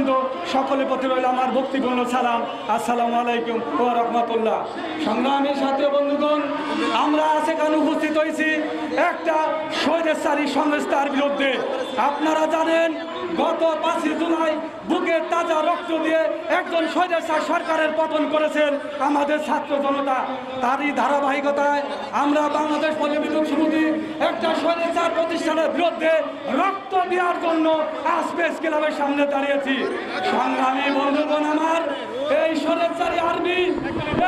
নেতৃবৃন্দ সকলের প্রতি রইল আমার ভক্তিপূর্ণ সালাম। আসসালামু আলাইকুম ও রহমতুল্লাহ। সংগ্রামী সাথী বন্ধুগণ, আমরা সেখানে উপস্থিত হয়েছি একটা স্বৈরাচারী সংস্থার বিরুদ্ধে। আপনারা জানেন গত পাঁচই জুলাই বুকের তাজা রক্ত দিয়ে একজন স্বৈরাচার সরকারের পতন করেছেন আমাদের ছাত্র জনতা। তারই ধারাবাহিকতায় আমরা বাংলাদেশ পল্লীবিদ্যুৎ সমিতি একটা স্বৈরাচার প্রতিষ্ঠানের বিরুদ্ধে রক্ত দেওয়ার জন্য আজ প্রেস ক্লাবের সামনে দাঁড়িয়েছি। সংগ্রামী বন্ধুগণ আমার, এই স্বৈরাচারী আর্মি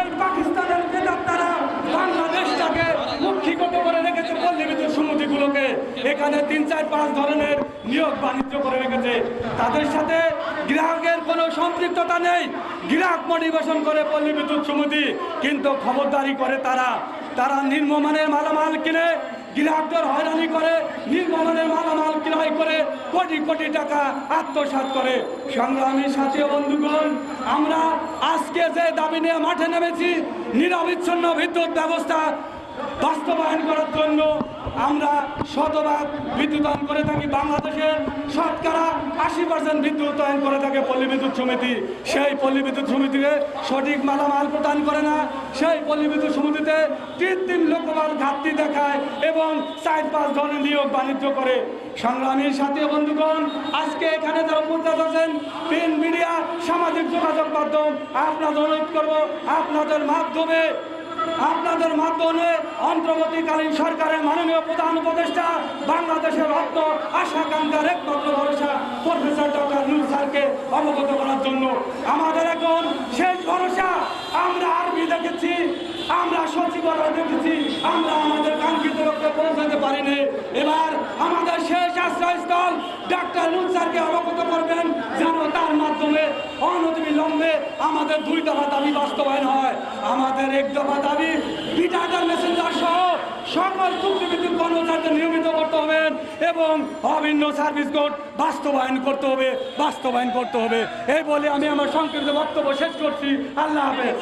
এই পাকিস্তানের প্রেতাত্মারা বাংলাদেশটাকে লক্ষ্মীগত করে রেখেছে পল্লী বিদ্যুৎ সমিতিগুলোকে এখানে তিন চার পাঁচ ধরনের নিয়োগ বাণিজ্য করে রেখেছে। তাদের সাথে গ্রাহকের কোনো সম্পৃক্ততা নেই। গ্রাহক মোটিভেশন করে পল্লী বিদ্যুৎ সমিতি, কিন্তু খবরদারি করে তারা। তারা নিম্নমানের মালামাল কিনে গ্রাহকদের হয়রানি করে, নির্মমানের মালামাল ক্রয় করে কোটি কোটি টাকা আত্মসাৎ করে। সংগ্রামী সাথী বন্ধুগণ, আমরা আজকে যে দাবি নিয়ে মাঠে নেমেছি, নিরবিচ্ছিন্ন বিদ্যুৎ ব্যবস্থা বাস্তবায়ন করার জন্য আমরা শতভাগ বিদ্যুতায়ন করে থাকি। বাংলাদেশে শতকরা আশি পার্সেন্ট বিদ্যুতায়ন করে থাকে পল্লী বিদ্যুৎ সমিতি। সেই পল্লী বিদ্যুৎ সমিতিতে সঠিক মালামাল প্রদান করে না। সেই পল্লী বিদ্যুৎ সমিতিতে কৃত্রিম লোকবল ঘাটতি দেখায় এবং চার পাঁচ ধরনের নিয়োগ বাণিজ্য করে। সংগ্রামীর সাথী বন্ধুগণ, আজকে এখানে যারা উপস্থিত আছেন প্রিন্ট মিডিয়া সামাজিক যোগাযোগ মাধ্যম, আপনাদের অনুরোধ করব, আপনাদের মাধ্যমে আপনাদের মাধ্যমে অন্তর্বর্তীকালীন সরকারের মাননীয় প্রধান উপদেষ্টা বাংলাদেশের রত্ন আশাকাঙ্ক্ষার একমাত্র ভরসা প্রফেসর ডক্টর নুর স্যারকে অবগত করার জন্য। আমাদের এখন শেষ ভরসা। আমরা আর্মি দেখেছি, আমরা সচিবালয় দেখেছি, আমরা আমাদের কাঙ্ক্ষিত লক্ষ্যে পৌঁছাতে পারিনি। এবার আমাদের শেষ আশ্রয়স্থল ডাক্তার নুর স্যারকে অবগত করবেন যেন তার মাধ্যমে অনতিবিলম্বে আমাদের দুই দফা দাবি বাস্তবায়ন হয়। আমাদের এক দফা দাবি বিটাটার মেসেঞ্জার সহ সকল চুক্তিভিত্তিক কর্মচারীদের নিয়মিত করতে হবে এবং অভিন্ন সার্ভিস কোড বাস্তবায়ন করতে হবে, বাস্তবায়ন করতে হবে। এই বলে আমি আমার সংক্ষিপ্ত বক্তব্য শেষ করছি। আল্লাহ হাফেজ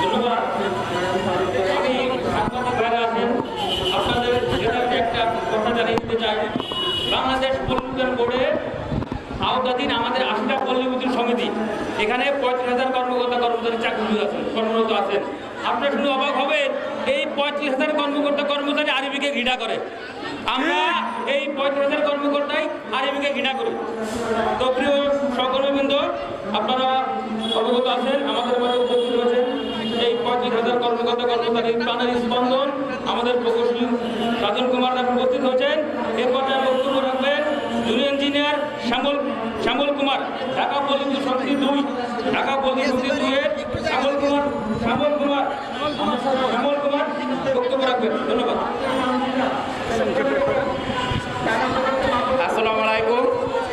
ধন্যবাদ আমি সাংবাদিক ভাইরা আছেন আপনাদের নেতাকে একটা কথা জানিয়ে দিতে চাই বাংলাদেশ পল্লী বোর্ডে আওতাধীন আমাদের আশিটা পল্লী বিদ্যুৎ সমিতি এখানে পঁয়ত্রিশ হাজার কর্মকর্তা কর্মচারী চাকরি আছেন কর্মরত আছেন। আপনারা শুনে অবাক হবেন, এই পঁয়ত্রিশ হাজার কর্মকর্তা কর্মচারী আরবিকে ঘৃণা করে। আমরা এই পঁয়ত্রিশ হাজার কর্মকর্তাই আরবিকে ঘৃণা করি। তো প্রিয় সকলবৃন্দ আপনারা অবগত আছেন, আমাদের মাঝে উপস্থিত হয়েছেন এই পঁয়ত্রিশ হাজার কর্মকর্তা কর্মচারীর প্রাণের স্পন্দন, আমাদের প্রকৌশলী রাজন কুমার দাস উপস্থিত হয়েছেন এ পর্যায়ে বক্তব্য রাখবেন জুনিয়র ইঞ্জিনিয়ার শ্যামল শ্যামল কুমার, ঢাকা পল্লী সমিতি দুই, ঢাকা পল্লী সমিতি দুইয়ের শ্যামল কুমার শ্যামল কুমার বক্তব্য রাখবেন ধন্যবাদ আসসালামু আলাইকুম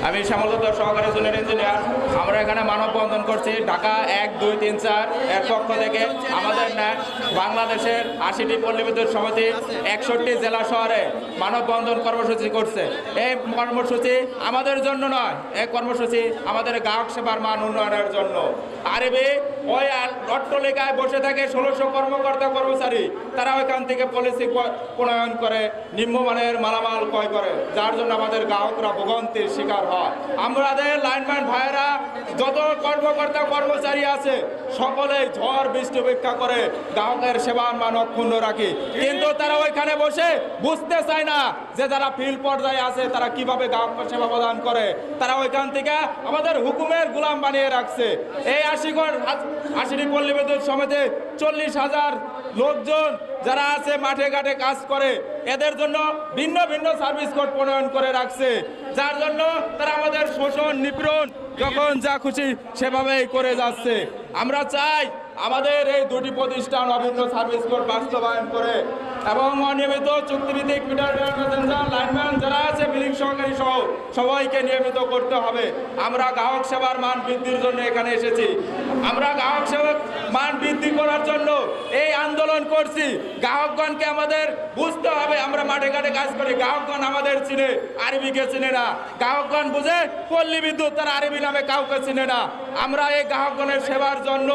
আমি শ্যামলত সহকারী জুনিয়র ইঞ্জিনিয়ার আমরা এখানে মানববন্ধন করছি। ঢাকা এক, দুই, তিন, চার এর পক্ষ থেকে আমাদের ন্যায় বাংলাদেশের আশিটি পল্লী বিদ্যুৎ সমিতি একষট্টি জেলা শহরে মানববন্ধন কর্মসূচি করছে। এই কর্মসূচি আমাদের জন্য নয়, এই কর্মসূচি আমাদের গ্রাহক সেবার মান উন্নয়নের জন্য। আরবি ওই অট্টলিকায় বসে থাকে ষোলোশো কর্মকর্তা কর্মচারী। তারা ওইখান থেকে পলিসি প্রণয়ন করে, নিম্নমানের মালামাল ক্রয় করে, যার জন্য আমাদের গ্রাহকরা ভোগান্তির শিকার হয়। আমাদের লাইনম্যান ভাইয়েরা, যত কর্মকর্তা কর্মচারী আছে সকলেই ঝড় বৃষ্টি উপেক্ষা করে গ্রাহকের সেবার মান অক্ষুণ্ণ রাখি। কিন্তু তারা ওইখানে বসে বুঝতে চায় না যে যারা ফিল্ড পর্যায়ে আছে, তারা কীভাবে গ্রাহক সেবা প্রদান করে। তারা ওইখান থেকে আমাদের হুকুমের গোলাম বানিয়ে রাখছে। এই আশিগড় আশিটি পল্লী বিদ্যুৎ সমিতি চল্লিশ হাজার লোকজন যারা আছে, মাঠে ঘাটে কাজ করে, এদের জন্য ভিন্ন ভিন্ন সার্ভিস কোড প্রণয়ন করে রাখছে। যার জন্য তারা আমাদের শোষণ, নিপীড়ন যখন যা খুশি সেভাবেই করে যাচ্ছে। আমরা চাই আমাদের এই দুটি প্রতিষ্ঠান অভিন্ন সার্ভিস কোড বাস্তবায়ন করে এবং অনিয়মিত চুক্তিভিত্তিক মিটার লাইনম্যান যারা আছে বিলিং সহকারী সহ সবাইকে নিয়মিত করতে হবে। আমরা গ্রাহক সেবার মান বৃদ্ধির জন্য এখানে এসেছি। আমরা গ্রাহক বৃদ্ধি করার জন্য এই আন্দোলন করছি। গ্রাহকগণকে আমাদের বুঝতে হবে, আমরা মাঠে ঘাটে কাজ করি। গ্রাহকগণ আমাদের চিনে, আরবিকে চিনে না। গ্রাহকগণ বুঝে পল্লী বিদ্যুৎ তারা আরবি নামে কাউকে চিনে না। আমরা এই গ্রাহকগণের সেবার জন্য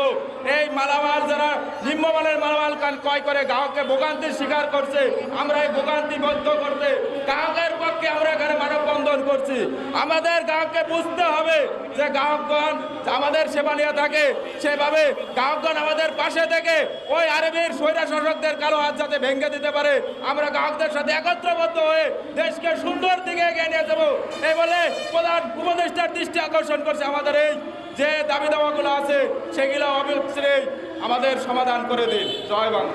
এই মালামাল যারা নিম্নমানের মালামাল কান ক্রয় করে গ্রাহককে ভোগান্তির শিকার করছে, আমরা এই ভোগান্তি বন্ধ করতে গ্রাহকের পক্ষে আমরা এখানে মানববন্ধন করছি। আমাদের গ্রাহককে বুঝতে হবে যে গ্রাহকগণ আমাদের সেবা নিয়ে থাকে, সেভাবে গ্রাহকগণ আমাদের পাশে থেকে ওই আরবের স্বৈরা শাসকদের কালো হাত যাতে ভেঙে দিতে পারে, আমরা গ্রাহকদের সাথে একত্রবদ্ধ হয়ে দেশকে সুন্দর দিকে এগিয়ে নিয়ে যাব। এই বলে প্রধান উপদেষ্টার দৃষ্টি আকর্ষণ করছে আমাদের এই যে দাবি দাওয়াগুলো আছে সেগুলো অবশ্যই আমাদের সমাধান করে দিন। জয় বাংলা।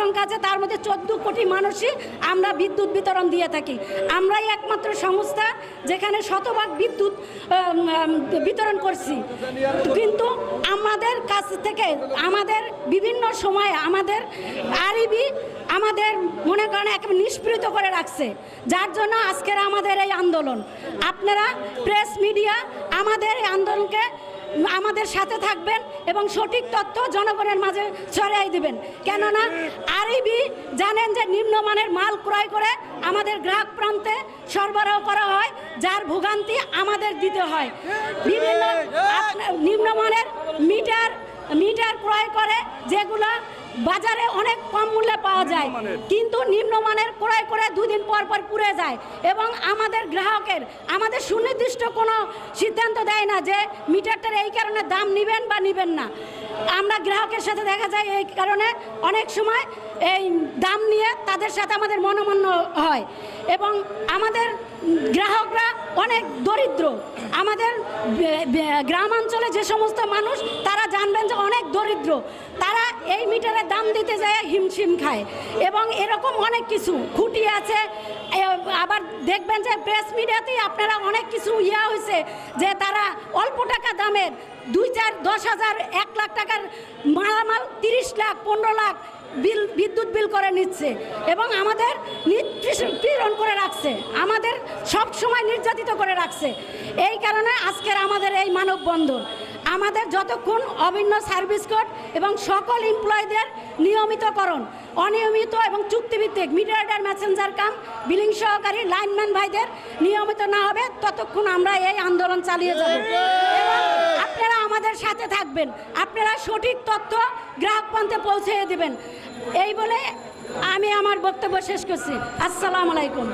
সংখ্যা আছে, তার মধ্যে চোদ্দ কোটি মানুষই আমরা বিদ্যুৎ বিতরণ দিয়ে থাকি। আমরাই একমাত্র সংস্থা যেখানে শতভাগ বিদ্যুৎ বিতরণ করছি। কিন্তু আমাদের কাছ থেকে, আমাদের বিভিন্ন সময়ে আমাদের আরবি আমাদের মনে করেন একেবারে নিষ্পৃত করে রাখছে। যার জন্য আজকের আমাদের এই আন্দোলন। আপনারা প্রেস মিডিয়া আমাদের এই আন্দোলনকে আমাদের সাথে থাকবেন এবং সঠিক তথ্য জনগণের মাঝে ছড়াই দিবেন। কেননা আরবি জানেন যে নিম্নমানের মাল ক্রয় করে আমাদের গ্রাহক প্রান্তে সরবরাহ করা হয়, যার ভোগান্তি আমাদের দিতে হয়। বিভিন্ন নিম্নমানের মিটার মিটার ক্রয় করে যেগুলা বাজারে অনেক কম মূল্যে পাওয়া যায় কিন্তু নিম্নমানের ক্রয় করে দুদিন পর পর পুড়ে যায় এবং আমাদের গ্রাহকের আমাদের সুনির্দিষ্ট কোনো সিদ্ধান্ত দেয় না যে মিটারটার এই কারণে দাম নেবেন বা নেবেন না। আমরা গ্রাহকের সাথে দেখা যায় এই কারণে অনেক সময় এই দাম নিয়ে তাদের সাথে আমাদের মনোমান্য হয় এবং আমাদের গ্রাহকরা অনেক দরিদ্র। আমাদের গ্রামাঞ্চলে যে সমস্ত মানুষ তারা জানবেন যে অনেক দরিদ্র। তারা এই মিটারের দাম দিতে যায় হিমশিম খায়। এবং এরকম অনেক কিছু খুঁটি আছে। আবার দেখবেন যে প্রেস মিডিয়াতেই আপনারা অনেক কিছু ইয়া হয়েছে যে তারা অল্প টাকা দামের দুই চার দশ হাজার এক লাখ টাকার মালামাল তিরিশ লাখ, পনেরো লাখ বিল, বিদ্যুৎ বিল করে নিচ্ছে। এবং আমাদের নিপীড়ন করে রাখছে। আমাদের সব সময় নির্যাতিত করে রাখছে। এই কারণে আজকের আমাদের এই মানববন্ধন। আমাদের যতক্ষণ অভিন্ন সার্ভিস কোড এবং সকল এমপ্লয়ীদের নিয়মিতকরণ অনিয়মিত এবং চুক্তিভিত্তিক মিডিয়ার মেসেঞ্জার কাম বিলিং সহকারী লাইনম্যান ভাইদের নিয়মিত না হবে ততক্ষণ আমরা এই আন্দোলন চালিয়ে যাব। আপনারা আমাদের সাথে থাকবেন আপনারা সঠিক তথ্য গ্রাহক পন্থে পৌঁছে দেবেন। এই বলে আমি আমার বক্তব্য শেষ করছি। আসসালামু আলাইকুম।